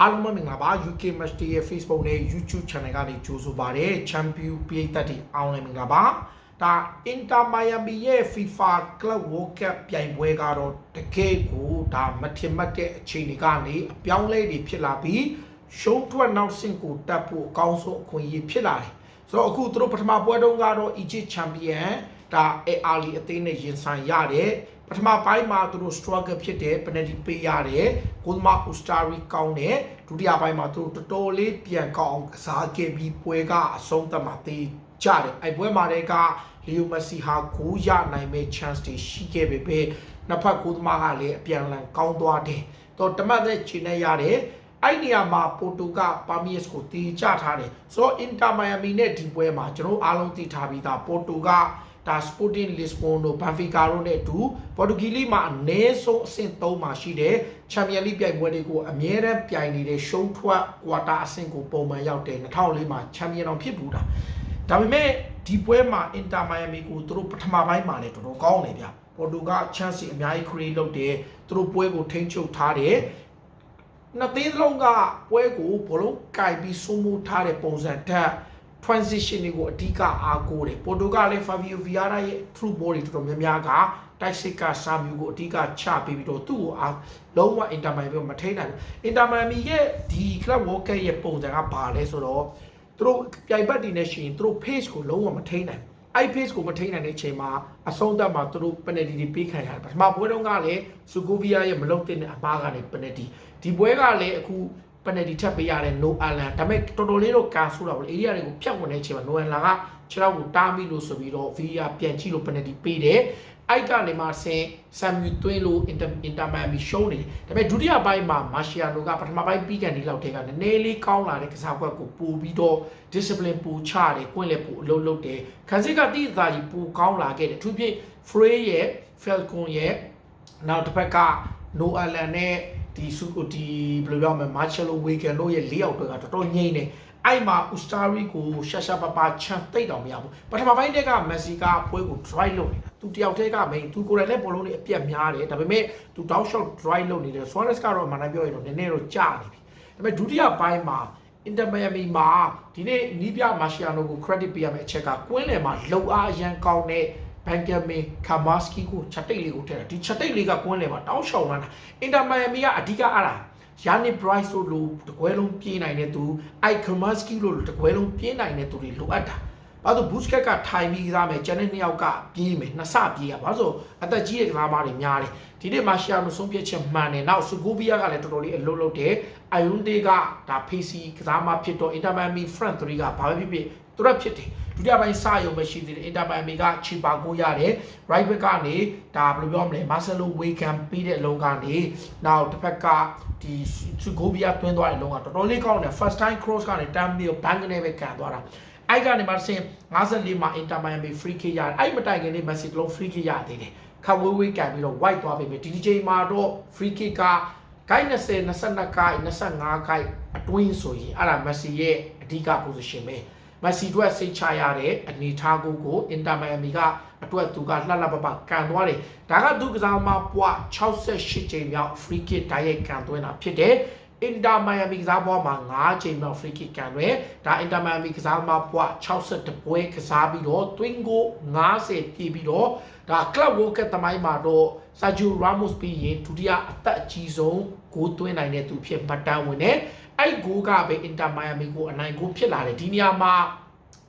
အားလုံးပဲမင်္ဂလာပါ UK Match Day ရဲ့ Facebook နဲ့ YouTube Channel ကနေကြိုဆိုပါရစေ Champion ပြည်သက်တွေအားလုံးမင်္ဂလာပါဒါ Inter Miami ရဲ့ FIFA Club World Cup ပြိုင်ပွဲကတော့တကယ်ကိုဒါမထင်မှတ်တဲ့အခြေအနေကနေအပြောင်းလဲတွေဖြစ်လာပြီးရှုံးထွက်နောက်ဆင့်ကိုတက်ဖို့အကောင်းဆုံးအခွင့်အရေးဖြစ်လာတယ်ဆိုတော့အခုသူတို့ပထမပွဲတုန်းကတော့ Egypt Champion ဒါ AR အသင်းနဲ့ရင်ဆိုင်ရတယ် ပထမပိုင်းမှာသူတို့ struggle ဖြစ်တယ် penalty ပေးရတယ်ကိုသမား Ustari ကောင်းတယ်ဒုတိယပိုင်းမှာသူတို့တော်တော်လေးပြန်ကောင်းအောင်ကစားခဲ့ပြီးပွဲကအဆုံးသတ်မှာတေးကြတယ်အဲ့ပွဲမှာတည်းကလီယိုမက်ဆီဟာဂိုးရနိုင်မဲ့ chance တွေရှိခဲ့ပေမဲ့နှစ်ဖက်ကိုသမားကလည်းအပြန်အလှန်ကောင်းသွားတယ်တော့တမတ်တဲ့ချိန်နဲ့ရတယ်အဲ့ဒီနေရာမှာပိုတိုကပါမီယက်ကိုတီးချထားတယ်ဆိုတော့အင်တာမိုင်ယာမီနဲ့ဒီပွဲမှာကျွန်တော်အားလုံးသိထားပြီးသားပိုတိုက ဒါ Sporting Lisbon တို့ Benfica တို့နဲ့အတူပေါ်တူဂီလိမှာအနည်းဆုံးအဆင့်3မှာရှိတဲ့ Champions League ပြိုင်ပွဲတွေကိုအမြဲတမ်းပြိုင်နေတဲ့ရှုံးထွက် quarter အဆင့်ကိုပုံမှန်ရောက်တယ်2004မှာ Champion အောင်ဖြစ်ဘူးတာဒါပေမဲ့ဒီပွဲမှာ Inter Miami ကိုသူတို့ပထမပိုင်းမှာလည်းတော်တော်ကောင်းတယ်ဗျပေါ်တူက chance အများကြီး create လုပ်တယ်သူတို့ပွဲကိုထိန်းချုပ်ထားတယ်နှစ်သင်းစလုံးကပွဲကိုဘလုံးကင်ပြီးစိုးမိုးထားတဲ့ပုံစံထက် transition တွေကိုအဓိကအားကိုးတယ်ပေါ်တူဂါလည်း Fabio Vieira ရဲ့ through ball တွေတော်တော်များများကတိုက်စစ်ကစာမျိုးကိုအဓိကချပေးပြီးတော့သူ့ကိုအားလုံးဝ Inter Miami မထိန်းနိုင်ဘူး Inter Miami ရဲ့ဒီ club world cup ရဲ့ပုံစံကဘာလဲဆိုတော့သူတို့ပြိုင်ဘက်တွေနဲ့ရှိရင်သူတို့ pace ကိုလုံးဝမထိန်းနိုင်ဘူးအဲ့ pace ကိုမထိန်းနိုင်တဲ့အချိန်မှာအဆုံးသတ်မှာသူတို့ penalty တွေပေးခံရတယ်ပထမပွဲတုန်းကလည်း Sugovia ရဲ့မလုံတဲ့အမားကနေ penalty ဒီပွဲကလည်းအခု penalty ထပ်ပေးရတယ် no alan ဒါပေမဲ့တော်တော်လေးတော့ကန်ဆိုးတာပေါ့လေ area တွေကိုဖြတ်ဝင်တဲ့အချိန်မှာ no alan ကခြေထောက်ကိုတားမိလို့ဆိုပြီးတော့ VAR ပြန်ကြည့်လို့ penalty ပေးတယ်အဲ့ကနေမှဆင်ဆမ်မြူသွင်းလို့ inter inter miami ရှုံးနေတယ်ဒါပေမဲ့ဒုတိယပိုင်းမှာမာရှီယာနိုကပထမပိုင်းပြီးကန်ဒီလောက်ထဲကနည်းနည်းလေးကောင်းလာတဲ့ကစားကွက်ကိုပို့ပြီးတော့ discipline ပို့ချတယ်ကွင့်လည်းပို့အလုပ်လုပ်တယ်ခန်းစစ်ကတိအသာကြီးပိုကောင်းလာခဲ့တယ်အထူးဖြင့် Frey ရဲ့ Falcon ရဲ့နောက်တစ်ဖက်က No Alan နဲ့ ဒီစုကိုဒီဘယ်လိုပြောမလဲ Marcelo Weekend တို့ရဲ့လေးယောက်တွေကတော်တော်ငိမ့်နေအဲ့မှာ Ustari ကိုရှာရှာပါပါချန်သိတ်တော်မရဘူးပထမပိုင်းတက်ကမက်ဆီကပွဲကို drive လုပ်နေတာသူတယောက်တည်းက main သူကိုယ်တိုင်လည်းဘောလုံးတွေအပြက်များတယ်ဒါပေမဲ့သူ down shot drive လုပ်နေတယ် Suarez ကတော့အမှန်တမ်းပြောရင်တော့နည်းနည်းတော့ကြာနေပြီဒါပေမဲ့ဒုတိယပိုင်းမှာ Inter Miami မှာဒီနေ့နီးပြမာရှီယာနိုကို credit ပေးရမယ့်အချက်ကကွင်းလယ်မှာလုံအားအရန်ကောင်းတဲ့ ဘန်ကမင်ကာမာစကီကိုချက်တိတ်လေးကိုထည့်တာဒီချက်တိတ်လေးကကွင်းလယ်မှာတောင်းရှောင်လာတာအင်တာမိုင်ယာမီကအဓိကအားလားယာနီဘရိုက်ဆိုလိုတကွဲလုံးပြေးနိုင်တဲ့သူအိုက်ကာမာစကီလိုတကွဲလုံးပြေးနိုင်တဲ့သူတွေလိုအပ်တာဘာလို့ဘူစကက်ကထိုင်ပြီးကစားမယ်ကျန်တဲ့နှစ်ယောက်ကပြေးမယ်နှစ်ဆပြေးရဘာလို့အသက်ကြီးတဲ့ကစားသမားတွေများတယ်ဒီနေ့မာရှီယာနိုဆုံးဖြတ်ချက်မှန်တယ်နောက်ဆူဂိုဘီယာကလည်းတော်တော်လေးအလုပ်လုပ်တယ်အိုင်ယွန်ဒေကဒါဖေးစီကစားမဖြစ်တော့အင်တာမန်မီဖရန့်3ကဘာပဲဖြစ်ဖြစ် သူရဖြစ်တယ်ဒုတိယပိုင်းစရုံပဲရှိသေးတယ်အင်တာမန်မီကချီပါကိုရတယ် right back ကနေဒါဘယ်လိုပြောမလဲမာဆယ်လိုဝေကန်ပြီးတဲ့အလုံးကနေနောက်တစ်ဖက်ကဒီဆူဂိုဘီယာတွင်းသွားတဲ့အလုံးကတော်တော်လေးကောင်းတယ် first time cross ကနေတမ်းပြီးဘန်ကနေပဲကန်သွားတာအဲ့ကနေမှဆင်54မှာ Inter Miami free kick ရတယ်အဲ့မတိုင်ခင်လေး Messi လုံး free kick ရသေးတယ်ခပ်ဝေးဝေးကန်ပြီးတော့ white သွားပြီဒီဒီချိန်မှာတော့ free kick ကဂိုင်း20 22ဂိုင်း25ဂိုင်းအတွင်းဆိုရင်အဲ့ဒါ Messi ရဲ့အဓိက position ပဲ မက်ဆီတို့စိတ်ချရတဲ့အနေထားကိုကိုအင်တာမိုင်ယာမီကအတွက်သူကလှလှပပကန်သွားတယ်ဒါကသူကစားမပွား68ချိန်မြောက် free kick တိုက်ရိုက်ကန်သွင်းတာဖြစ်တယ်အင်တာမိုင်ယာမီကစားပွားမှာ9ချိန်မြောက် free kick ကန်တယ်ဒါအင်တာမိုင်ယာမီကစားမပွား62ပွဲကစားပြီးတော့ twin goal 90ပြည့်ပြီးတော့ဒါ club world cup တမိုင်းမှာတော့ Sergio Ramos ပြီးရင်ဒုတိယအသက်အကြီးဆုံးဂိုးသွင်းနိုင်တဲ့သူဖြစ်မှတ်တမ်းဝင်တယ် အဲ့ဂိုးကပဲအင်တာမိုင်ယာမီကိုအနိုင်ဂိုးဖြစ်လာတယ်ဒီနေရာမှာ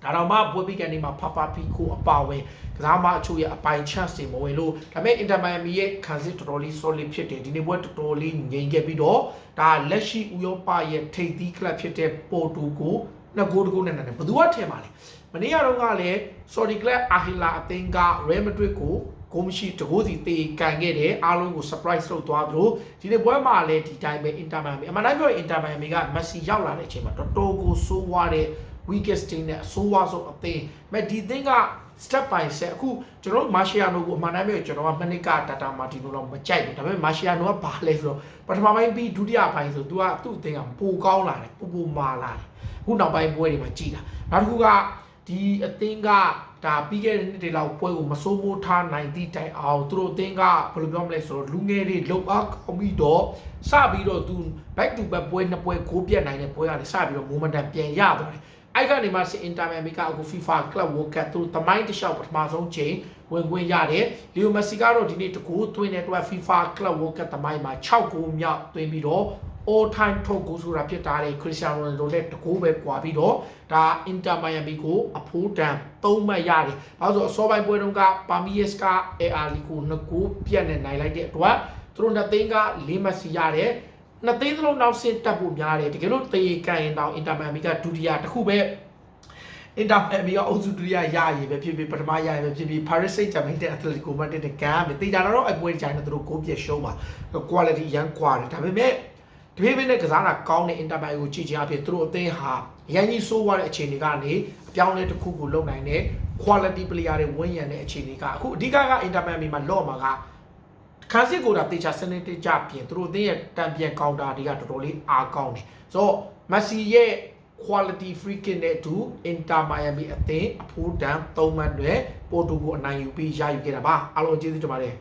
ဒါတော့မှဘွေးပီကန်ဒီမှာဖဖပီကိုအပါဝင်ကစားမအချို့ရဲ့အပိုင် chance တွေမဝင်လို့ဒါပေမဲ့ Inter Miami ရဲ့ခံစစ်တော်တော်လေး solid ဖြစ်တယ်ဒီနေ့ပွဲတော်တော်လေးငြိမ်ခဲ့ပြီးတော့ဒါလက်ရှိဥရောပရဲ့ထိပ်သီး club ဖြစ်တဲ့ပိုတိုကိုနှစ်ဂိုးတကူနဲ့နဲ့ဘယ်သူကထင်ပါလဲမနေ့ကတော့ကလည်း Saudi club Ahila အသင်းက Real Madrid ကို ဂိုးမရှိတကိုးစီတေကန်ခဲ့တယ်အားလုံးကို surprise လုပ်သွားသလိုဒီနေ့ပွဲမှာလည်းဒီတိုင်းပဲ Inter Miami အမှန်တမ်းပြောရင် Inter Miami က Messi ရောက်လာတဲ့အချိန်မှာတော်တော်ကိုဆိုးဝါးတဲ့ weakest team နဲ့အဆိုးဝါးဆုံးအသင်းမဲ့ဒီသင်းက step by step အခုကျွန်တော်မာရှီယာနိုကိုအမှန်တမ်းပြောကျွန်တော်ကမနစ်ကတာတာမာတီနိုတော့မကြိုက်ဘူးဒါပေမဲ့မာရှီယာနိုကဘာလဲဆိုတော့ပထမပိုင်းပြီးဒုတိယပိုင်းဆိုသူကသူ့အသင်းကပိုကောင်းလာတယ်ပိုပိုမာလာတယ်အခုနောက်ပိုင်းပွဲတွေမှာကြည်တာနောက်တစ်ခုက ဒီအသင်းကဒါပြီးခဲ့တဲ့နှစ်တွေလောက်ပွဲကိုမစိုးမိုးထားနိုင်သည့်တိုင်အောင်သူတို့အသင်းကဘယ်လိုပြောမလဲဆိုတော့လူငယ်တွေလုံအားကောင်းပြီးတော့စပြီးတော့သူ back to back ပွဲနှစ်ပွဲကိုပြတ်နိုင်တဲ့ပွဲကနေစပြီးတော့ momentum ပြန်ရသွားတယ်အဲ့ကနေမှစစ်အင်တာမီယာမီကအခု FIFA Club World Cup သူတမိုင်းတစ်လျှောက်ပထမဆုံးချိန်ဝင်ခွင့်ရတယ်လီယိုမက်ဆီကတော့ဒီနေ့တကူသွင်းတဲ့အတွက် FIFA Club World Cup တမိုင်းမှာ6ဂိုးမြောက်သွင်းပြီးတော့ all time top goal ဆိုတာဖြစ်တာလေခရစ္စတီယာနိုရိုနယ်ဒိုနဲ့တကူပဲကွာပြီးတော့ဒါအင်တာမိုင်ယာမီကိုအဖိုးတန်၃မှတ်ရတယ်။ဘာလို့ဆိုအစောပိုင်းပွဲတုန်းကပါမီယက်စ်က AR လီကို2ကူပြတ်နေနိုင်လိုက်တဲ့အတွက်သူတို့နှစ်သိန်းက၄မှတ်စီရတယ်။နှစ်သိန်းသလုံးနောက်ဆင့်တက်ဖို့များတယ်တကယ်လို့တေကန်ရင်တော့အင်တာမိုင်ယာမီကဒုတိယတစ်ခုပဲအင်တာမိုင်ယာမီကအုပ်စုဒုတိယရရည်ပဲဖြစ်ဖြစ်ပထမရရည်ပဲဖြစ်ဖြစ် Paris Saint-Germain တဲ့အက်တလက်တီကိုမတ်တဲ့ကန်ပဲတေချာတော့အပွဲကြိုင်တော့သူတို့ကိုပြည့်ရှုံးပါ quality ရန်ကွာတယ်ဒါပေမဲ့ တပြေးပြေးနဲ့ကစားတာကောင်းတဲ့အင်တာဘိုင်ကိုကြည့်ချင်အဖြစ်သူတို့အသင်းဟာရန်ကြီးဆိုးသွားတဲ့အခြေအနေကနေအပြောင်းအလဲတစ်ခုကိုလုပ်နိုင်တဲ့ quality player တွေဝန်းရံတဲ့အခြေအနေကအခုအဓိကကအင်တာဘိုင်မှာလော့မှာကခန်းစစ်ကိုဒါတေချာစနစ်တကျပြင်သူတို့အသင်းရဲ့တံပြန်ကောင်တာတွေကတော်တော်လေးအားကောင်းတယ်ဆိုတော့မက်ဆီရဲ့ quality free kick နဲ့အတူ Inter Miami အသင်းအဖိုးတန်၃မှတ်တွေပိုတူကိုအနိုင်ယူပြီးရယူခဲ့တာပါအားလုံးကျေးဇူးတင်ပါတယ်